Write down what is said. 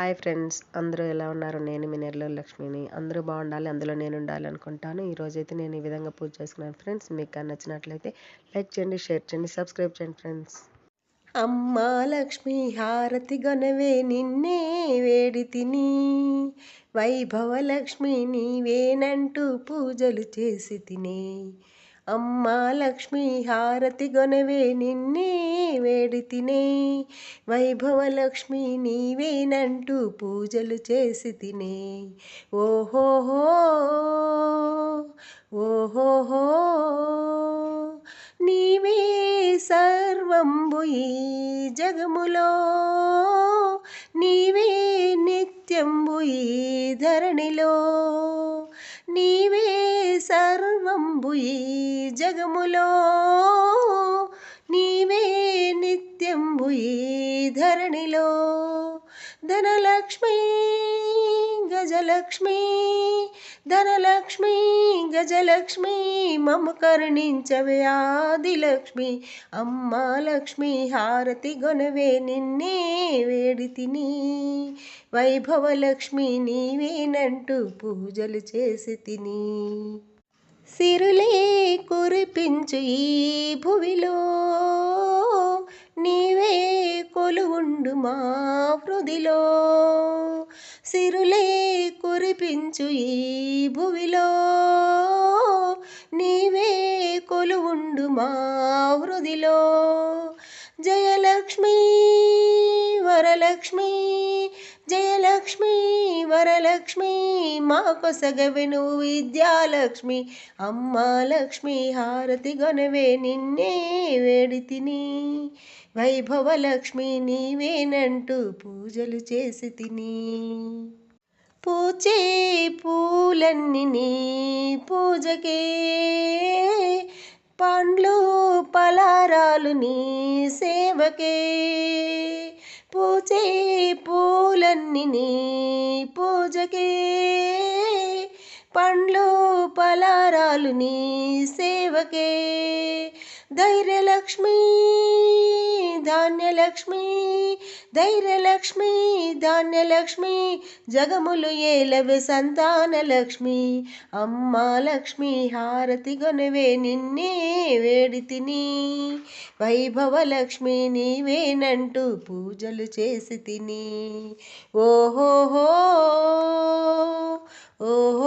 Hi friends అందరూ ఎలా ఉన్నారు? నేను మీ నెరలో లక్ష్మిని. అందరూ బాగుండాలి అందులో నేను ఉండాలి అనుకుంటాను. ఈరోజైతే నేను ఈ విధంగా పూజ చేసుకున్నాను ఫ్రెండ్స్. మీకు నచ్చినట్లయితే లైక్ చేయండి షేర్ చేయండి సబ్స్క్రైబ్ చేయండి ఫ్రెండ్స్. అమ్మా లక్ష్మి హారతి గొనవే నిన్నే వేడి తిని. వైభవ లక్ష్మి నీవేనంటూ పూజలు చేసి తినే. అమ్మా లక్ష్మి హారతి గొనవే నిన్నే వేడి తినే. వైభవ లక్ష్మి నీవేనంటూ పూజలు చేసి తినే. ఓహోహో ఓహోహో నీవే సర్వంబు ఈ జగములో. నీవే నిత్యంబు ఈ ధరణిలో. నీవే నిత్యంబు ఈ జగములో. నీవే నిత్యంబు ఈ ధరణిలో. ధనలక్ష్మి గజలక్ష్మి ధనలక్ష్మి గజలక్ష్మి మమ కరుణించవే ఆదిలక్ష్మి. అమ్మా లక్ష్మి హారతి గొనవే నిన్నే వేడి తిని. వైభవలక్ష్మి నీవేనంటూ పూజలు చేసి తిని. సిరులే కురిపించు ఈ భువిలో. నీవే కొలువుండు మా హృదిలో. సిరులే కురిపించు ఈ భువిలో. నీవే కొలువుండు మా హృదిలో. జయలక్ష్మి వరలక్ష్మి జయలక్ష్మి వరలక్ష్మి మా కొసగవెను విద్యాలక్ష్మి. అమ్మా లక్ష్మి హారతి గొనవే నిన్నే వేడితిని వైభవలక్ష్మి నీవేనంటూ పూజలు చేసి తిని. పూచే పూలన్నీ నీ పూజకే. పండ్లు పలారాలు నీ సేవకే. పూచే పూలన్నీ నీ పూజకే. పండ్లు పలారాలు నీ సేవకే. ధైర్యలక్ష్మి ధాన్యలక్ష్మి ధైర్యలక్ష్మి ధాన్యలక్ష్మి జగములు ఏలవే సంతానలక్ష్మి. అమ్మా లక్ష్మి హారతి గొనవే నిన్నే వేడి తిని. వైభవలక్ష్మి నీవేనంటూ పూజలు చేసి తిని. ఓహోహో ఓహో